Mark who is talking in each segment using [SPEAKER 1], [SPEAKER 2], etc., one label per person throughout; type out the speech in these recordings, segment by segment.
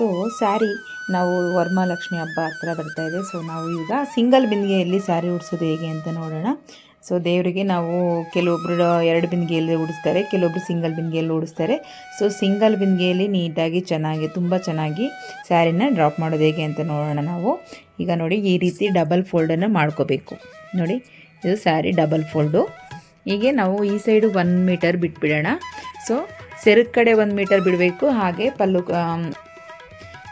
[SPEAKER 1] So, sari ನಾವು ವರಮಹಾಲಕ್ಷ್ಮಿ ಹಬ್ಬ ಹತ್ರ ಬರ್ತಾ ಇದೆ. ಸೊ, ನಾವು ಈಗ ಸಿಂಗಲ್ ಬಿಂದಿಗೆಯಲ್ಲಿ ಸ್ಯಾರಿ ಉಡಿಸೋದು ಹೇಗೆ ಅಂತ ನೋಡೋಣ. ಸೊ, ದೇವರಿಗೆ ನಾವು ಕೆಲವೊಬ್ಬರು ಎರಡು ಬಿಂದಿಗೆಯಲ್ಲಿ ಉಡಿಸ್ತಾರೆ, ಕೆಲವೊಬ್ರು ಸಿಂಗಲ್ ಬಿಂದಿಗೆಯಲ್ಲಿ ಉಡಿಸ್ತಾರೆ. ಸೊ, ಸಿಂಗಲ್ ಬಿಂದಿಗೆಯಲ್ಲಿ ನೀಟಾಗಿ ಚೆನ್ನಾಗಿ, ತುಂಬ ಚೆನ್ನಾಗಿ ಸ್ಯಾರಿನ ಡ್ರಾಪ್ ಮಾಡೋದು ಹೇಗೆ ಅಂತ ನೋಡೋಣ ನಾವು. ಈಗ ನೋಡಿ, ಈ ರೀತಿ ಡಬಲ್ ಫೋಲ್ಡನ್ನು ಮಾಡ್ಕೋಬೇಕು. ನೋಡಿ, ಇದು ಸ್ಯಾರಿ ಡಬಲ್ ಫೋಲ್ಡು. ಹೀಗೆ ನಾವು ಈ ಸೈಡು ಒನ್ ಮೀಟರ್ ಬಿಟ್ಬಿಡೋಣ. ಸೊ, ಸೆರಗ್ ಕಡೆ ಒಂದು ಮೀಟರ್ ಬಿಡಬೇಕು. ಹಾಗೆ ಪಲ್ಲು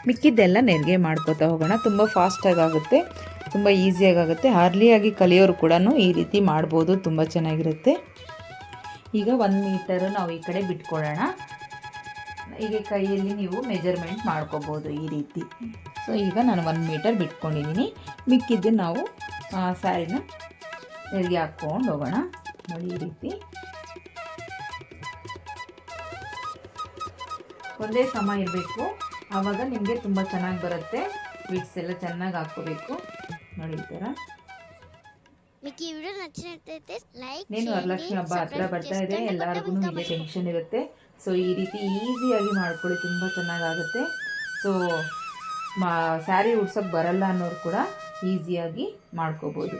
[SPEAKER 1] ಮಿಕ್ಕಿದ್ದೆಲ್ಲ ನೆರಿಗೆ ಮಾಡ್ಕೋತಾ ಹೋಗೋಣ. ತುಂಬ ಫಾಸ್ಟಾಗಿ ಆಗುತ್ತೆ ತುಂಬ ಈಸಿಯಾಗಿ ಆಗುತ್ತೆ ಅರ್ಲಿಯಾಗಿ ಕಲಿಯೋರು ಕೂಡ ಈ ರೀತಿ ಮಾಡ್ಬೋದು, ತುಂಬ ಚೆನ್ನಾಗಿರುತ್ತೆ. ಈಗ ಒಂದು ಮೀಟರು ನಾವು ಈ ಕಡೆ ಬಿಟ್ಕೊಳ್ಳೋಣ ಈಗ ಕೈಯಲ್ಲಿ ನೀವು ಮೆಜರ್ಮೆಂಟ್ ಮಾಡ್ಕೋಬೋದು ಈ ರೀತಿ. ಸೊ ಈಗ ನಾನು ಒಂದು ಮೀಟರ್ ಬಿಟ್ಕೊಂಡಿದ್ದೀನಿ ಮಿಕ್ಕಿದ್ದು ನಾವು ಸ್ಯಾರಿನ ನೆರಿಗೆ ಹಾಕ್ಕೊಂಡು ಹೋಗೋಣ. ನೋಡಿ ಈ ರೀತಿ. ಒಂದೇ ಸಮ ಇರಬೇಕು. ಆವಾಗ ನಿಮಗೆ ತುಂಬ ಚೆನ್ನಾಗಿ ಬರುತ್ತೆ ಬಿಟ್ಸ್ ಎಲ್ಲ ಚೆನ್ನಾಗಿ ಹಾಕ್ಕೋಬೇಕು ನೋಡಿ ಈ ಥರ
[SPEAKER 2] మీకు ఈ వీడియో నచ్చినట్లయితే లైక్
[SPEAKER 1] ನೀನು ವರಲಕ್ಷ್ಮಿ ಹಬ್ಬ ಹತ್ರ ಬರ್ತಾ ಇದೆ ಎಲ್ಲರಿಗೂ ಇದೇ ಟೆನ್ಷನ್ ಇರುತ್ತೆ ಸೊ ಈ ರೀತಿ ಈಸಿಯಾಗಿ ಮಾಡ್ಕೊಳ್ಳಿ ತುಂಬ ಚೆನ್ನಾಗಾಗುತ್ತೆ ಸೊ ಮಾ ಸ್ಯಾರಿ ಉಡ್ಸೋಕ್ಕೆ ಬರಲ್ಲ ಅನ್ನೋರು ಕೂಡ ಈಸಿಯಾಗಿ ಮಾಡ್ಕೋಬೋದು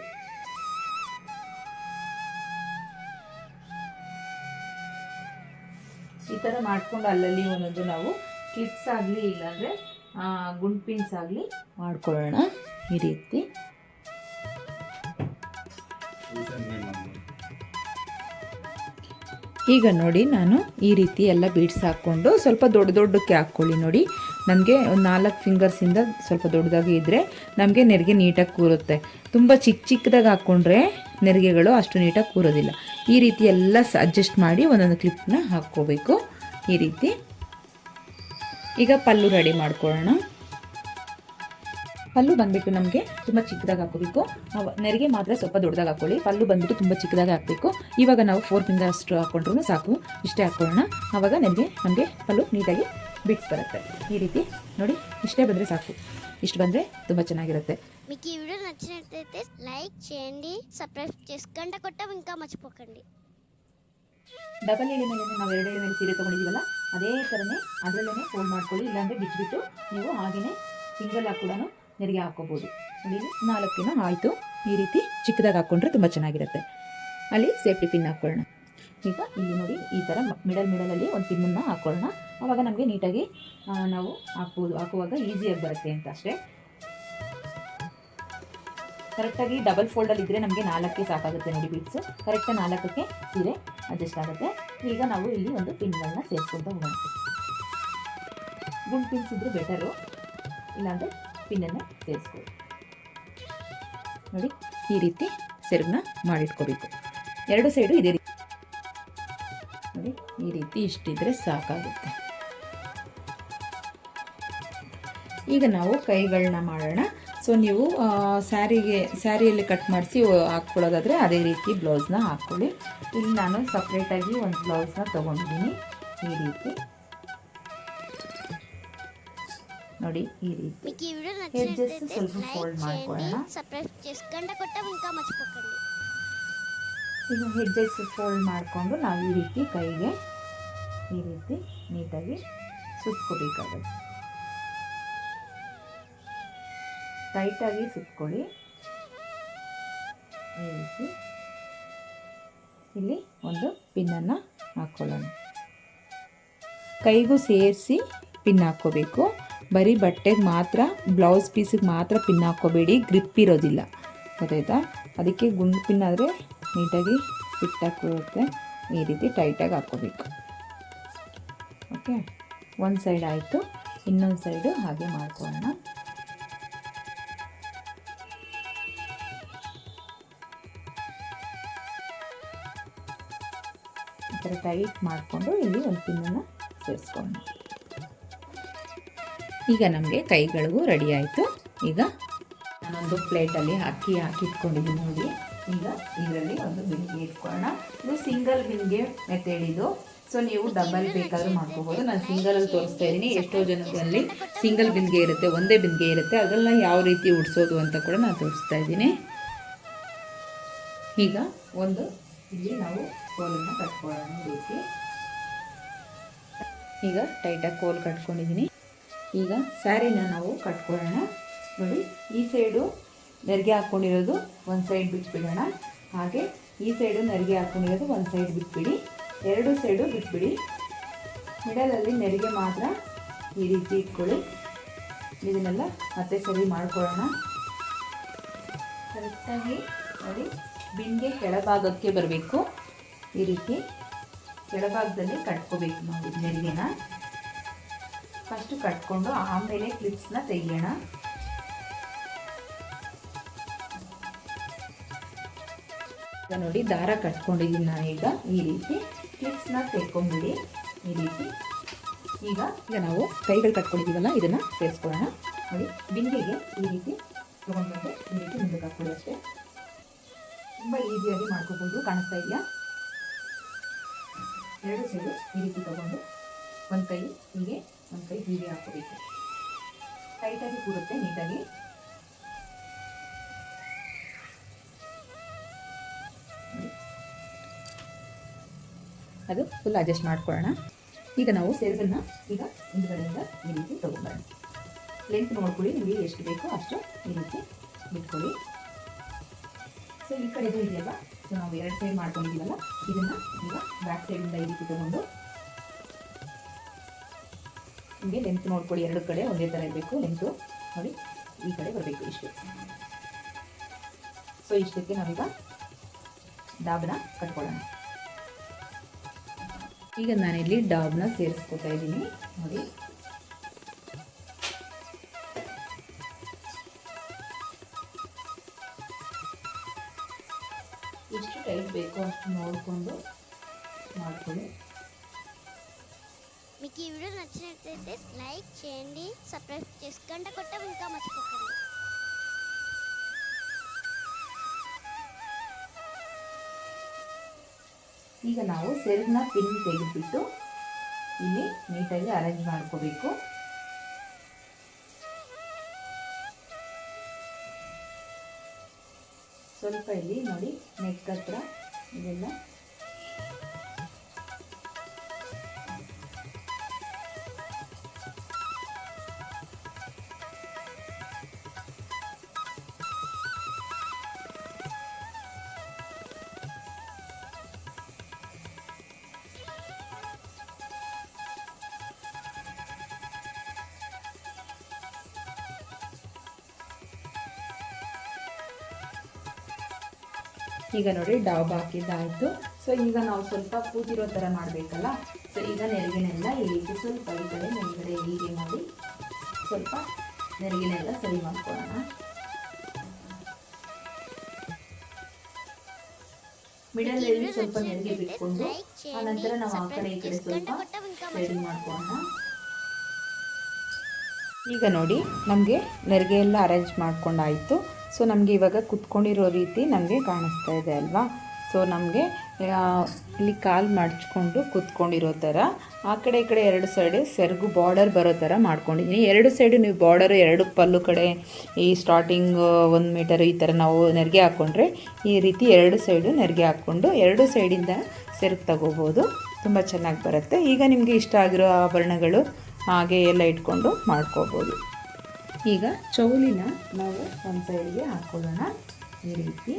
[SPEAKER 1] ಈ ಥರ ಮಾಡ್ಕೊಂಡು ಅಲ್ಲಲ್ಲಿ ಒಂದೊಂದು ನಾವು ಕ್ಲಿಪ್ಸ್ ಆಗಲಿ ಇಲ್ಲಾಂದರೆ ಗುಂಡ್ ಪಿನ್ಸ್ ಆಗಲಿ ಮಾಡ್ಕೊಳ್ಳೋಣ. ಈ ರೀತಿ. ಈಗ ನೋಡಿ ನಾನು ಈ ರೀತಿ ಎಲ್ಲ ಬೀಡ್ಸ್ ಹಾಕ್ಕೊಂಡು ಸ್ವಲ್ಪ ದೊಡ್ಡ ದೊಡ್ಡಕ್ಕೆ ಹಾಕ್ಕೊಳ್ಳಿ ನೋಡಿ. ನಮಗೆ ಒಂದು ನಾಲ್ಕು ಫಿಂಗರ್ಸಿಂದ ಸ್ವಲ್ಪ ದೊಡ್ಡದಾಗಿ ಇದ್ದರೆ ನಮಗೆ ನೆರಿಗೆ ನೀಟಾಗಿ ಕೂರುತ್ತೆ. ತುಂಬ ಚಿಕ್ಕ ಚಿಕ್ಕದಾಗಿ ಹಾಕ್ಕೊಂಡ್ರೆ ನೆರಿಗೆಗಳು ಅಷ್ಟು ನೀಟಾಗಿ ಕೂರೋದಿಲ್ಲ. ಈ ರೀತಿ ಎಲ್ಲ ಅಡ್ಜಸ್ಟ್ ಮಾಡಿ ಒಂದೊಂದು ಕ್ಲಿಪ್ನ ಹಾಕ್ಕೋಬೇಕು. ಈ ರೀತಿ. ಈಗ ಪಲ್ಲು ರೆಡಿ ಮಾಡ್ಕೊಳ್ಳೋಣ ಪಲ್ಲು ಬಂದ್ಬಿಟ್ಟು ನಮಗೆ ತುಂಬ ಚಿಕ್ಕದಾಗಿ ಹಾಕೋಬೇಕು ನಾವು ನೆರಿಗೆ ಮಾತ್ರ ಸ್ವಲ್ಪ ದೊಡ್ಡದಾಗಿ ಹಾಕೊಳ್ಳಿ ಪಲ್ಲು ಬಂದ್ಬಿಟ್ಟು ತುಂಬ ಚಿಕ್ಕದಾಗಿ ಹಾಕಬೇಕು ಇವಾಗ ನಾವು ಫೋರ್ ಫಿಂಗರ್ ಅಷ್ಟು ಹಾಕೊಂಡ್ರು ಸಾಕು ಇಷ್ಟೇ ಹಾಕೊಳ್ಳೋಣ ಆವಾಗ ನೆರಿಗೆ ನಮಗೆ ಪಲ್ಲು ನೀಟಾಗಿ ಬಿಟ್ಸ್ ಬರುತ್ತೆ ಈ ರೀತಿ ನೋಡಿ ಇಷ್ಟೇ ಬಂದರೆ ಸಾಕು ಇಷ್ಟು ಬಂದರೆ ತುಂಬ ಚೆನ್ನಾಗಿರುತ್ತೆ
[SPEAKER 2] మీకు ఈ వీడియో నచ్చినట్లయితే లైక్ చేయండి సబ్స్క్రైబ్ చేసి గంట కొట్టడం ఇంకా మర్చిపోకండి
[SPEAKER 1] ಡಬಲ್ ಎಳೆ ಮೇಲೆ ನಾವು ಎರಡು ಎಳೆ ಮೇಲೆ ಸೀರೆ ತೊಗೊಂಡಿದ್ದೀವಲ್ಲ ಅದೇ ಥರನೇ ಅದರಲ್ಲೇ ಫೋಲ್ಡ್ ಮಾಡ್ಕೊಳ್ಳಿ, ಇಲ್ಲಾಂದರೆ ಬಿಚ್ಚಿಬಿಟ್ಟು ನೀವು ಹಾಗೆಯೇ ಸಿಂಗಲ್ ಆಗಿ ಕೂಡ ನೆರಿಗೆ ಹಾಕೋಬೋದು ಇಲ್ಲಿ ನಾಲ್ಕಿನ ಆಯಿತು. ಈ ರೀತಿ ಚಿಕ್ಕದಾಗಿ ಹಾಕ್ಕೊಂಡ್ರೆ ತುಂಬ ಚೆನ್ನಾಗಿರುತ್ತೆ. ಅಲ್ಲಿ ಸೇಫ್ಟಿ ಪಿನ್ ಹಾಕ್ಕೊಳ್ಳೋಣ ಈಗ ಇಲ್ಲಿ ನೋಡಿ, ಈ ಥರ ಮಿಡಲ್ ಮಿಡಲಲ್ಲಿ ಒಂದು ಪಿನ್ನನ್ನು ಹಾಕ್ಕೊಳ್ಳೋಣ ಆವಾಗ ನಮಗೆ ನೀಟಾಗಿ ನಾವು ಹಾಕ್ಬೋದು. ಹಾಕುವಾಗ ಈಸಿಯಾಗಿ ಬರುತ್ತೆ ಅಂತ ಅಷ್ಟೇ. ಕರೆಕ್ಟಾಗಿ ಡಬಲ್ ಫೋಲ್ಡಲ್ಲಿ ಇದ್ದರೆ ನಮಗೆ ನಾಲ್ಕಕ್ಕೆ ಸಾಕಾಗುತ್ತೆ ನೋಡಿ ಬಿಟ್ಸು ಕರೆಕ್ಟಾಗಿ ನಾಲ್ಕಕ್ಕೆ ಸೀರೆ ಅಡ್ಜಸ್ಟ್ ಆಗುತ್ತೆ. ಈಗ ನಾವು ಇಲ್ಲಿ ಒಂದು ಪಿನ್ಗಳನ್ನ ಸೇರಿಸ್ಕೊಂತ ಹೋಗೋಣ. ಗುಂಡ್ ಪಿನ್ಸ್ ಇದ್ದರೆ ಬೆಟರು ಇಲ್ಲಾಂದರೆ ಪಿನ್ನನ್ನು ಸೇರಿಸ್ಕೊಳ್ಳಿ ನೋಡಿ, ಈ ರೀತಿ ಸೆರಗನ್ನ ಮಾಡಿಟ್ಕೋಬೇಕು. ಎರಡು ಸೈಡು ಇದೇ ರೀತಿ. ನೋಡಿ, ಈ ರೀತಿ ಇಷ್ಟಿದ್ರೆ ಸಾಕಾಗುತ್ತೆ. ಈಗ ನಾವು ಕೈಗಳನ್ನ ಮಾಡೋಣ. ಸೊ ನೀವು ಸ್ಯಾರಿಗೆ ಸ್ಯಾರಿಯಲ್ಲಿ ಕಟ್ ಮಾಡಿಸಿ ಹಾಕ್ಕೊಳ್ಳೋದಾದರೆ ಅದೇ ರೀತಿ ಬ್ಲೌಸ್ನ ಹಾಕ್ಕೊಳ್ಳಿ. ಇಲ್ಲಿ ನಾನು ಸಪ್ರೇಟಾಗಿ ಒಂದು ಬ್ಲೌಸ್ನ ತೊಗೊಂಡಿದ್ದೀನಿ ಈ ರೀತಿ. ನೋಡಿ ಈ ರೀತಿ. ಸ್ವಲ್ಪ
[SPEAKER 2] ಫೋಲ್ಡ್
[SPEAKER 1] ಮಾಡ್ಕೊಳ್ಳೋಣ. ಈಗ ಹೆಡ್ಜಸ್ ಫೋಲ್ಡ್ ಮಾಡಿಕೊಂಡು ನಾವು ಈ ರೀತಿ ಕೈಗೆ ಈ ರೀತಿ ನೀಟಾಗಿ ಸುತ್ಕೋಬೇಕಾಗುತ್ತೆ. ಟೈಟಾಗಿ ಸುತ್ಕೊಳ್ಳಿ. ಈ ರೀತಿ ಇಲ್ಲಿ ಒಂದು ಪಿನ್ನನ್ನು ಹಾಕ್ಕೊಳ್ಳೋಣ ಕೈಗೂ ಸೇರಿಸಿ ಪಿನ್ ಹಾಕ್ಕೋಬೇಕು. ಬರೀ ಬಟ್ಟೆಗೆ ಮಾತ್ರ, ಬ್ಲೌಸ್ ಪೀಸಿಗೆ ಮಾತ್ರ ಪಿನ್ ಹಾಕ್ಕೋಬೇಡಿ, ಗ್ರಿಪ್ ಇರೋದಿಲ್ಲ. ಗೊತ್ತಾಯ್ತಾ? ಅದಕ್ಕೆ ಗುಂಡು ಪಿನ್ ಆದರೆ ನೀಟಾಗಿ ಫಿಟ್ ಹಾಕಿರುತ್ತೆ ಈ ರೀತಿ ಟೈಟಾಗಿ ಹಾಕ್ಕೋಬೇಕು. ಓಕೆ ಒಂದು ಸೈಡ್ ಆಯಿತು, ಇನ್ನೊಂದು ಸೈಡು ಹಾಗೆ ಮಾಡ್ಕೊಳ್ಳೋಣ. ಈ ಥರ ಟೈಟ್ ಮಾಡಿಕೊಂಡು ಇಲ್ಲಿ ಒಂದು ಪಿನ್ನನ್ನು ಸೇರಿಸ್ಕೊಂಡು ಈಗ ನಮಗೆ ಕೈಗಳಿಗೂ ರೆಡಿ ಆಯಿತು. ಈಗ ನಾನೊಂದು ಪ್ಲೇಟಲ್ಲಿ ಅಕ್ಕಿ ಹಾಕಿ ಇಟ್ಕೊಂಡಿದ್ದೀನಿ ನೋಡಿ. ಈಗ ಇದರಲ್ಲಿ ಒಂದು ಬಿಂದಿಗೆ ಇಟ್ಕೊಳ್ಳೋಣ. ಇದು ಸಿಂಗಲ್ ಬಿಂದಿಗೆ ಮೆಥಡ್ ಇದು. ಸೊ ನೀವು ಡಬಲ್ ಬೇಕಾದರೂ ಮಾಡ್ಕೋಬೋದು. ನಾನು ಸಿಂಗಲಲ್ಲಿ ತೋರಿಸ್ತಾ ಇದ್ದೀನಿ. ಎಷ್ಟೋ ಜನದಲ್ಲಿ ಸಿಂಗಲ್ ಬಿಂದಿಗೆ ಇರುತ್ತೆ, ಒಂದೇ ಬಿಂದಿಗೆ ಇರುತ್ತೆ. ಅದೆಲ್ಲ ಯಾವ ರೀತಿ ಉಡ್ಸೋದು ಅಂತ ಕೂಡ ನಾನು ತೋರಿಸ್ತಾ ಇದ್ದೀನಿ. ಈಗ ಒಂದು ಇಲ್ಲಿ ನಾವು ಕೋಲನ್ನು ಕಟ್ಕೊಳ್ಳೋಣ ರೀತಿ. ಈಗ ಟೈಟಾಗಿ ಕೋಲ್ ಕಟ್ಕೊಂಡಿದ್ದೀನಿ. ಈಗ ಸ್ಯಾರಿನ ನಾವು ಕಟ್ಕೊಳ್ಳೋಣ. ನೋಡಿ, ಈ ಸೈಡು ನೆರಿಗೆ ಹಾಕ್ಕೊಂಡಿರೋದು ಒಂದು ಸೈಡ್ ಬಿಟ್ಬಿಡೋಣ. ಹಾಗೆ ಈ ಸೈಡು ನೆರಿಗೆ ಹಾಕ್ಕೊಂಡಿರೋದು ಒಂದು ಸೈಡ್ ಬಿಟ್ಬಿಡಿ. ಎರಡು ಸೈಡು ಬಿಟ್ಬಿಡಿ. ಮಿಡಲಲ್ಲಿ ನೆರಿಗೆ ಮಾತ್ರ ಈ ರೀತಿ ಇಟ್ಕೊಳ್ಳಿ. ಇದನ್ನೆಲ್ಲ ಮತ್ತೆ ಸರಿ ಮಾಡ್ಕೊಳ್ಳೋಣ. ಕರೆಕ್ಟಾಗಿ ನೋಡಿ ಬಿಂಗೆ ಕೆಳಭಾಗಕ್ಕೆ ಬರಬೇಕು. ಈ ರೀತಿ ಕೆಳಭಾಗದಲ್ಲಿ ಕಟ್ಕೋಬೇಕು ನಾವು ಇದು ನೆರಿಗೆನ ಫಸ್ಟು ಕಟ್ಕೊಂಡು ಆಮೇಲೆ ಕ್ಲಿಪ್ಸ್ನ ತೆಗಿಯೋಣ. ಈಗ ನೋಡಿ ದಾರ ಕಟ್ಕೊಂಡಿದ್ದೀನಿ ನಾನೀಗ ಈ ರೀತಿ ಕ್ಲಿಪ್ಸ್ನ ತೆಕ್ಕೊಂಬಿಡಿ ಈ ರೀತಿ. ಈಗ ಈಗ ನಾವು ಕೈಗಳು ಕಟ್ಕೊಂಡಿದ್ದೀವಲ್ಲ ಇದನ್ನು ಸೇರಿಸ್ಕೊಳ್ಳೋಣ. ನೋಡಿ, ಬಿಂದಿಗೆ ಈ ರೀತಿ ತೊಗೊಂಡ್ಬಂದು ಈ ರೀತಿ ಮುಂದಕ್ಕೆ ಹಾಕ್ಕೊಳ್ಳಿ ಅಷ್ಟೇ. ತುಂಬ ಈಸಿಯಾಗಿ ಮಾಡ್ಕೋಬೋದು, ಕಾಣಿಸ್ತಾ ಇದೆಯಾ? ಎರಡು ಸೈಡು ಈ ರೀತಿ ತಗೊಂಡು ಒಂದು ಕೈ ಹೀಗೆ, ಒಂದು ಕೈ ಹೀಗೆ ಹಾಕೋಬೇಕು. ಟೈಟಾಗಿ ಕೂರುತ್ತೆ, ನೀಟಾಗಿ. ಅದು ಫುಲ್ ಅಡ್ಜಸ್ಟ್ ಮಾಡ್ಕೊಳ್ಳೋಣ. ಈಗ ನಾವು ಸೆರಗನ್ನ ಈಗ ಹಿಂದ್ಗಡೆಯಿಂದ ಈ ರೀತಿ ತಗೊಂಡ್ಬರೋಣ. ಲೆಂತ್ ನೋಡ್ಕೊಳ್ಳಿ, ನಿಮಗೆ ಎಷ್ಟು ಬೇಕೋ ಅಷ್ಟು ಈ ರೀತಿ ಬಿಟ್ಕೊಳ್ಳಿ ಸೊ ಈ ಕಡೆಗೂ ಇದೆಯಲ್ಲ ಸೊ ನಾವು ಎರಡು ಸೈಡ್ ಮಾಡ್ಕೊಂಡಿದ್ದೀವಲ್ಲ? ಇದನ್ನ ಈಗ ಬ್ಯಾಕ್ ಸೈಡಿಂದ ಈ ರೀತಿ ತಗೊಂಡು ನಿಮಗೆ ಲೆಂತ್ ನೋಡ್ಕೊಳ್ಳಿ. ಎರಡು ಕಡೆ ಒಂದೇ ಥರ ಇರಬೇಕು. ಲೆಂತು ನೋಡಿ, ಈ ಕಡೆ ಬರಬೇಕು ಇಷ್ಟು. ಸೊ ಇಷ್ಟಕ್ಕೆ ನಾವೀಗ ಡಾಬ್ನ ಕಟ್ಕೊಳ್ಳೋಣ. ಈಗ ನಾನಿಲ್ಲಿ ಡಾಬ್ನ ಸೇರಿಸ್ಕೊತಾ ಇದ್ದೀನಿ. ನೋಡಿ. ನೋಡಿಕೊಂಡು ಮಾಡ್ಕೊಳ್ಳಿ
[SPEAKER 2] మీకు ఈ వీడియో నచ్చినట్లయితే లైక్ చేయండి సబ్స్క్రైబ్ చేసి గంట కొట్టడం ఇంకా మర్చిపోకండి
[SPEAKER 1] ಈಗ ನಾವು ಸೆರಗನ್ನ ಪಿನ್ ತೆಗೆದುಬಿಟ್ಟು ಇಲ್ಲಿ ನೀಟಾಗಿ ಅರೇಂಜ್ ಮಾಡ್ಕೋಬೇಕು ಸ್ವಲ್ಪ ಇಲ್ಲಿ ನೋಡಿ ನೆಕ್ ಹತ್ರ ಇದೆಲ್ಲ ಈಗ ನೋಡಿ ಡಾಬ್ ಹಾಕಿದ್ದಾಯಿತು. ಸೊ ಈಗ ನಾವು ಸ್ವಲ್ಪ ಕೂತಿರೋ ಥರ ಮಾಡಬೇಕಲ್ಲ? ಸೊ ಈಗ ನೆರಗಿನೆಲ್ಲ ಈ ರೀತಿ ಸ್ವಲ್ಪ ಈ ಕಡೆ ಹೀಗೆ ಮಾಡಿ ಸ್ವಲ್ಪ ನೆರಗಿನೆಲ್ಲ ಸರಿ ಮಾಡ್ಕೊಳ್ಳೋಣ.
[SPEAKER 2] ಮಿಡಲಲ್ಲಿ
[SPEAKER 1] ಸ್ವಲ್ಪ ನೆರಿಗೆ ಬಿಟ್ಕೊಂಡು ನಂತರ ನಾವು ಆ ಕಡೆ ಈ ಕಡೆ ಸ್ವಲ್ಪ ರೆಡಿ ಮಾಡ್ಕೊಳ್ಳೋಣ. ಈಗ ನೋಡಿ, ನಮಗೆ ನೆರಿಗೆ ಎಲ್ಲ ಅರೇಂಜ್ ಮಾಡ್ಕೊಂಡಾಯ್ತು. ಸೊ ನಮಗೆ ಇವಾಗ ಕುತ್ಕೊಂಡಿರೋ ರೀತಿ ನಮಗೆ ಕಾಣಿಸ್ತಾ ಇದೆ ಅಲ್ವಾ? ಸೊ ನಮಗೆ ಇಲ್ಲಿ ಕಾಲು ಮಡ್ಚ್ಕೊಂಡು ಕುತ್ಕೊಂಡಿರೋ ಥರ, ಆ ಕಡೆ ಈ ಕಡೆ ಎರಡು ಸೈಡು ಸೆರಗು ಬಾರ್ಡರ್ ಬರೋ ಥರ ಮಾಡ್ಕೊಂಡಿದ್ದೀನಿ. ಎರಡು ಸೈಡು ನೀವು ಬಾರ್ಡರ್ ಎರಡು ಪಲ್ಲು ಕಡೆ ಈ ಸ್ಟಾರ್ಟಿಂಗ್ ಒಂದು ಮೀಟರ್ ಈ ಥರ ನಾವು ನೆರಿಗೆ ಹಾಕ್ಕೊಂಡ್ರೆ ಈ ರೀತಿ ಎರಡು ಸೈಡು ನೆರಿಗೆ ಹಾಕ್ಕೊಂಡು ಎರಡು ಸೈಡಿಂದ ಸೆರಗು ತಗೋಬೋದು. ತುಂಬ ಚೆನ್ನಾಗಿ ಬರುತ್ತೆ. ಈಗ ನಿಮಗೆ ಇಷ್ಟ ಆಗಿರೋ ಆಭರಣಗಳು ಹಾಗೆ ಎಲ್ಲ ಇಟ್ಕೊಂಡು ಮಾಡ್ಕೋಬೋದು. ಈಗ ಚೌಲಿನ ನಾವು ಒಂದು ಸೈಡ್ಗೆ ಹಾಕ್ಕೊಳ್ಳೋಣ ಈ ರೀತಿ.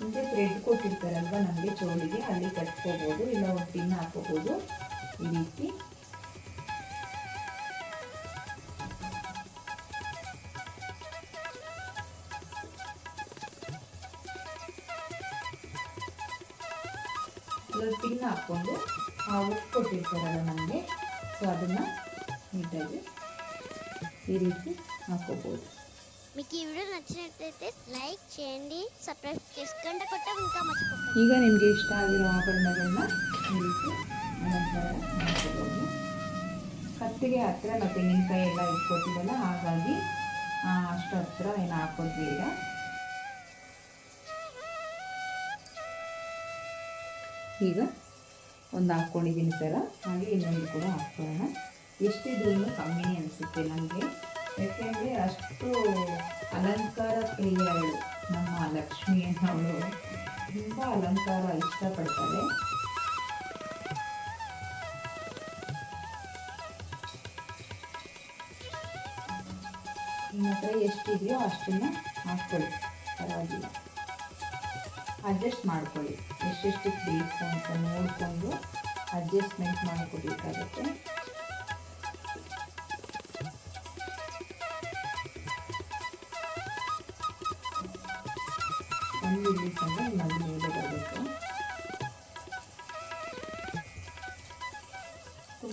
[SPEAKER 1] ಮುಂದೆ ಬ್ರೆಡ್ ಕೊಟ್ಟಿರ್ತಾರಲ್ವ ನಮಗೆ ಚೌಲಿಗೆ, ಅಲ್ಲಿ ಕಟ್ಕೋಬೋದು, ಇಲ್ಲ ಒಂದು ಪಿನ್ ಹಾಕೋಬೋದು. ಈ ರೀತಿ. ಪಿನ್ ಹಾಕ್ಕೊಂಡು, ಆ ಉಪ್ಪು ಕೊಟ್ಟಿರ್ತಾರಲ್ಲ ನಮಗೆ. ಸೊ ಅದನ್ನು ನೀಟಾಗಿ ಈ ರೀತಿ ಹಾಕೋಬೋದು
[SPEAKER 2] మీకు ఈ వీడియో నచ్చినట్లయితే లైక్ చేయండి సబ్స్క్రైబ్ చేసి గంట కొట్టడం ఇంకా మర్చిపోకండి
[SPEAKER 1] ಈಗ ನಿಮಗೆ ಇಷ್ಟ ಆಗಿರೋ ಆಭರಣಗಳನ್ನ ಈ ರೀತಿ ಅಲಂಕಾರ ಮಾಡ್ಕೋಬೋದು ಕತ್ತಿಗೆ ಹತ್ರ ನಾವು ತೆಂಗಿನಕಾಯಿ ಎಲ್ಲ ಇಟ್ಕೊತೀವಲ್ಲ ಹಾಗಾಗಿ ಆ, ಅಷ್ಟು ಹತ್ರ ಏನು ಹಾಕೋದು ಬೇಡ ಈಗ ಒಂದು ಹಾಕ್ಕೊಂಡಿದ್ದೀನಿ ಸರ ಹಾಗೆ ಇನ್ನೊಂದು ಕೂಡ ಹಾಕ್ಕೊಳ್ಳೋಣ ಎಷ್ಟಿದ್ರೂ ಕಮ್ಮಿ ಅನಿಸುತ್ತೆ ನನಗೆ ಯಾಕೆಂದರೆ ಅಷ್ಟು ಅಲಂಕಾರ ಪ್ರಿಯಳು ನಮ್ಮ ಲಕ್ಷ್ಮಿ ಅನ್ನೋಳು ತುಂಬ ಅಲಂಕಾರ ಇಷ್ಟಪಡ್ತಾರೆ. ನಿಮ್ಮ ಹತ್ರ ಎಷ್ಟಿದೆಯೋ ಅಷ್ಟನ್ನು ಹಾಕ್ಕೊಳ್ಳಿ. ಪರವಾಗಿಲ್ಲ. ಅಡ್ಜಸ್ಟ್ ಮಾಡ್ಕೊಳ್ಳಿ. ಎಷ್ಟೆಷ್ಟು ಬೇಕು ಅಂತ ನೋಡಿಕೊಂಡು ಅಡ್ಜಸ್ಟ್ಮೆಂಟ್ ಮಾಡಿಕೊಡ್ಬೇಕಾಗುತ್ತೆ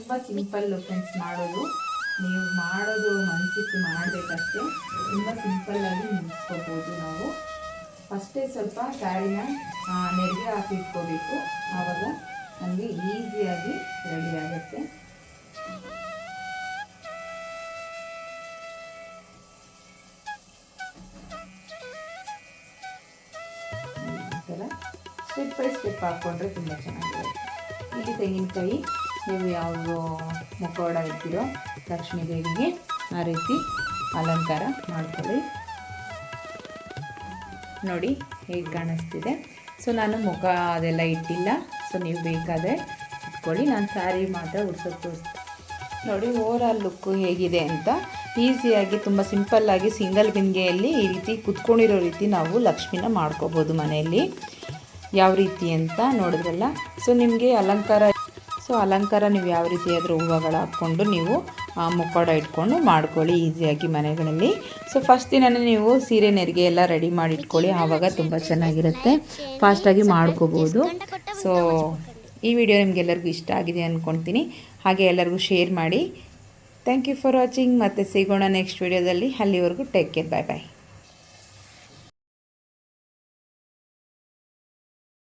[SPEAKER 1] ತುಂಬ ಸಿಂಪಲ್ ಫ್ರೆಂಡ್ಸ್ ಮಾಡೋದು. ನೀವು ಮಾಡೋದು ಮನಸ್ಸಿಟ್ಟು ಮಾಡಬೇಕಷ್ಟೇ. ತುಂಬ ಸಿಂಪಲ್ಲಾಗಿ ಮುಗಿಸ್ಕೋಬೋದು ನಾವು. ಫಸ್ಟೇ ಸ್ವಲ್ಪ ಸ್ಯಾರಿನ ನೆರಿಗೆ ಹಾಕಿ ಇಟ್ಕೋಬೇಕು ಆವಾಗ ನಮಗೆ ಈಸಿಯಾಗಿ ರೆಡಿ ಆಗುತ್ತೆ. ಸ್ಟೆಪ್ ಬೈ ಸ್ಟೆಪ್ ಹಾಕ್ಕೊಂಡ್ರೆ ತುಂಬ ಚೆನ್ನಾಗಿರುತ್ತೆ. ಇಲ್ಲಿ ತೆಂಗಿನಕಾಯಿ ನೀವು ಯಾವ ಮುಖವಾಡ ಇರ್ತೀರೋ ಲಕ್ಷ್ಮೀ ದೇವಿಗೆ ಆ ರೀತಿ ಅಲಂಕಾರ ಮಾಡ್ಕೊಳ್ಳಿ. ನೋಡಿ ಹೇಗೆ ಕಾಣಿಸ್ತಿದೆ. ಸೊ ನಾನು ಮುಖ ಅದೆಲ್ಲ ಇಟ್ಟಿಲ್ಲ. ಸೊ ನೀವು ಬೇಕಾದರೆ ಇಟ್ಕೊಳ್ಳಿ. ನಾನು ಸ್ಯಾರಿ ಮಾತ್ರ ಉಡ್ಸೋದು ನೋಡಿ ನೋಡಿ ಆಲ್ ಲುಕ್ಕು ಹೇಗಿದೆ ಅಂತ. ಈಸಿಯಾಗಿ ತುಂಬ ಸಿಂಪಲ್ಲಾಗಿ ಸಿಂಗಲ್ ಬಿಂದಿಗೆಯಲ್ಲಿ ಈ ರೀತಿ ಕುತ್ಕೊಂಡಿರೋ ರೀತಿ ನಾವು ಲಕ್ಷ್ಮಿನ ಮಾಡ್ಕೋಬೋದು ಮನೆಯಲ್ಲಿ. ಯಾವ ರೀತಿ ಅಂತ ನೋಡಿದ್ರಲ್ಲ. ಸೊ ನಿಮಗೆ ಅಲಂಕಾರ ಸೊ ಅಲಂಕಾರ ನೀವು ಯಾವ ರೀತಿ ಆದರೂ ಹೂವುಗಳು ಹಾಕ್ಕೊಂಡು ನೀವು ಮುಖವಾಡ ಇಟ್ಕೊಂಡು ಮಾಡ್ಕೊಳ್ಳಿ ಈಸಿಯಾಗಿ ಮನೆಗಳಲ್ಲಿ. ಸೊ ಫಸ್ಟ್ ದಿನನೇ ನೀವು ಸೀರೆ ನೆರಿಗೆ ಎಲ್ಲ ರೆಡಿ ಮಾಡಿ ಇಟ್ಕೊಳ್ಳಿ. ಆವಾಗ ತುಂಬ ಚೆನ್ನಾಗಿರುತ್ತೆ. ಫಾಸ್ಟಾಗಿ ಮಾಡ್ಕೋಬೋದು. ಸೊ ಈ ವಿಡಿಯೋ ನಿಮಗೆಲ್ಲರಿಗೂ ಇಷ್ಟ ಆಗಿದೆ ಅಂದ್ಕೊಳ್ತೀನಿ ಹಾಗೆ ಎಲ್ಲರಿಗೂ ಶೇರ್ ಮಾಡಿ. ಥ್ಯಾಂಕ್ ಯು ಫಾರ್ ವಾಚಿಂಗ್ ಮತ್ತೆ ಸಿಗೋಣ ನೆಕ್ಸ್ಟ್ ವಿಡಿಯೋದಲ್ಲಿ ಅಲ್ಲಿವರೆಗೂ ಟೇಕ್ ಕೇರ್ ಬಾಯ್ ಬಾಯ್